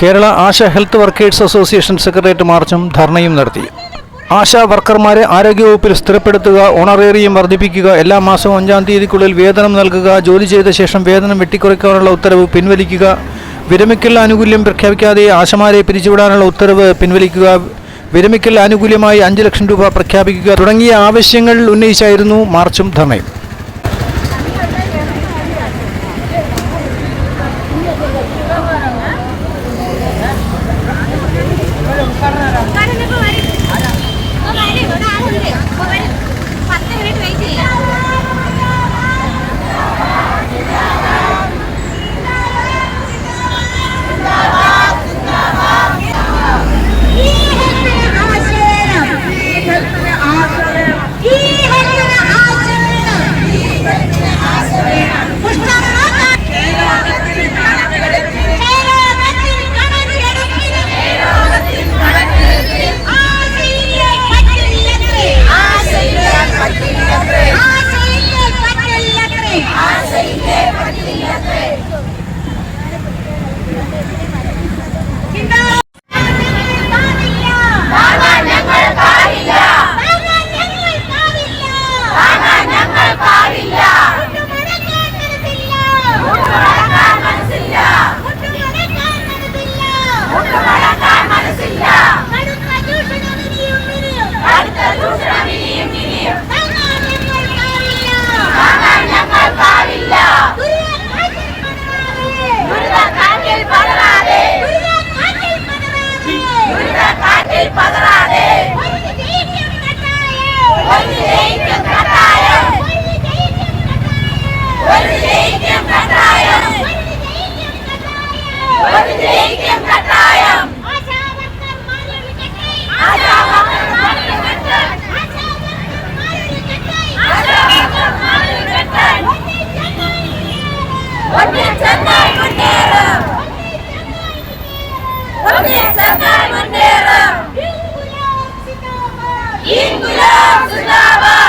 Kerala ASHA health workers association secretariat മാർച്ചും ധർണയും നടത്തി. ആശാ വർക്കർമാരെ ആരോഗ്യവകുപ്പിൽ സ്ഥിരപ്പെടുത്തുക ഓണറേറിയം വർദ്ധിപ്പിക്കുക എല്ലാ മാസവും അഞ്ചാം തീയതിക്കുള്ളിൽ വേതനം നൽകുക ജോലി ചെയ്ത ശേഷം വേതനം വെട്ടിക്കുറയ്ക്കാനുള്ള ഉത്തരവ് പിൻവലിക്കുക വിരമിക്കൽ ആനുകൂല്യം പ്രഖ്യാപിക്കാതെ ആശമാരെ പിരിച്ചുവിടാനുള്ള ഉത്തരവ് പിൻവലിക്കുക വിരമിക്കൽ ആനുകൂല്യമായി അഞ്ച് ലക്ഷം രൂപ പ്രഖ്യാപിക്കുക തുടങ്ങിയ ആവശ്യങ്ങൾ ഉന്നയിച്ചായിരുന്നു മാർച്ചും ധർണയും.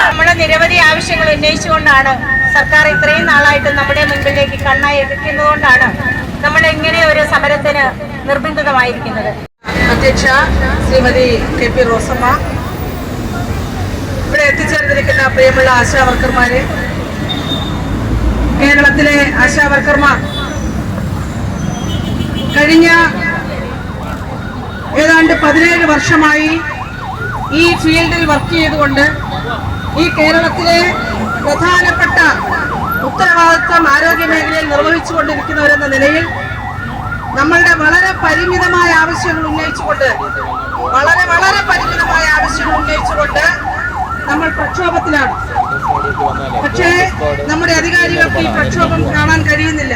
നമ്മുടെ നിരവധി ആവശ്യങ്ങൾ ഉന്നയിച്ചുകൊണ്ടാണ് സർക്കാർ ഇത്രയും നാളായിട്ട് നമ്മുടെ മുൻപിലേക്ക് കണ്ണായി എടുക്കുന്നതുകൊണ്ടാണ് നമ്മൾ ഇങ്ങനെ ഒരു സമരത്തിന് നിർബന്ധിതമായിരിക്കുന്നത്. അധ്യക്ഷ ശ്രീമതി കെ പി റോസമ്മ. ഇവിടെ എത്തിച്ചേർന്നിരിക്കുന്ന പ്രിയമുള്ള ആശാ വർക്കർമാരെ കേരളത്തിലെ ആശാവർക്കർമാർ കഴിഞ്ഞ ഏതാണ്ട് പതിനേഴ് വർഷമായി ഈ ഫീൽഡിൽ വർക്ക് ചെയ്തുകൊണ്ട് ഈ കേരളത്തിലെ പ്രധാനപ്പെട്ട ഉത്തരവാദിത്വം ആരോഗ്യ മേഖലയിൽ നിർവഹിച്ചുകൊണ്ടിരിക്കുന്നവരെന്ന നിലയിൽ നമ്മളുടെ വളരെ പരിമിതമായ ആവശ്യങ്ങൾ ഉന്നയിച്ചുകൊണ്ട് വളരെ വളരെ പരിമിതമായ ആവശ്യങ്ങൾ ഉന്നയിച്ചുകൊണ്ട് നമ്മൾ പ്രക്ഷോഭത്തിലാണ്. പക്ഷേ നമ്മുടെ അധികാരികൾക്ക് ഈ പ്രക്ഷോഭം കാണാൻ കഴിയുന്നില്ല.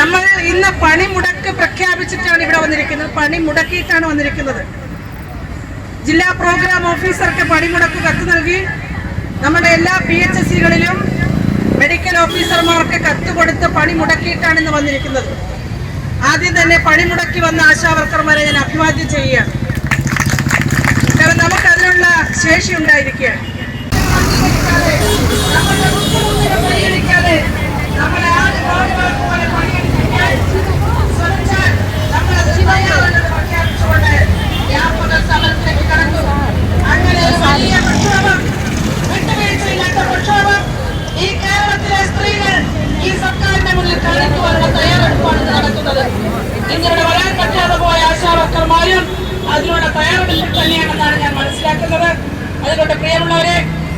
നമ്മൾ ഇന്ന് പണിമുടക്ക് പ്രഖ്യാപിച്ചിട്ടാണ് ഇവിടെ വന്നിരിക്കുന്നത്. പണി മുടക്കിയിട്ടാണ് വന്നിരിക്കുന്നത്. ജില്ലാ പ്രോഗ്രാം ഓഫീസർക്ക് പണിമുടക്ക് കത്ത് നൽകി. നമ്മുടെ എല്ലാ പി എച്ച് എസ് സികളിലും മെഡിക്കൽ ഓഫീസർമാർക്ക് കത്ത് കൊടുത്ത് പണി മുടക്കിയിട്ടാണ് ഇന്ന് വന്നിരിക്കുന്നത്. ആദ്യം തന്നെ പണിമുടക്കി വന്ന ആശാവർക്കർമാരെ ഞാൻ അഭിവാദ്യം ചെയ്യുകയാണ്. കാരണം നമുക്ക് അതിനുള്ള ശേഷി ഉണ്ടായിരിക്കുകയാണ്. അതിനുള്ള തയ്യാറെടുപ്പിൽ തന്നെയാണെന്നാണ് ഞാൻ മനസ്സിലാക്കുന്നത്. അതുകൊണ്ട് പ്രിയമുള്ളവരെ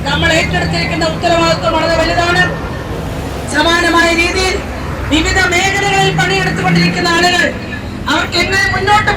നമ്മൾ ഏറ്റെടുത്തിരിക്കുന്ന ഉത്തരവാദിത്വം വളരെ വലുതാണ്. സമാനമായ രീതിയിൽ വിവിധ മേഖലകളിൽ പണിയെടുത്തുകൊണ്ടിരിക്കുന്ന ആളുകൾ അവർക്ക് എങ്ങനെ മുന്നോട്ട്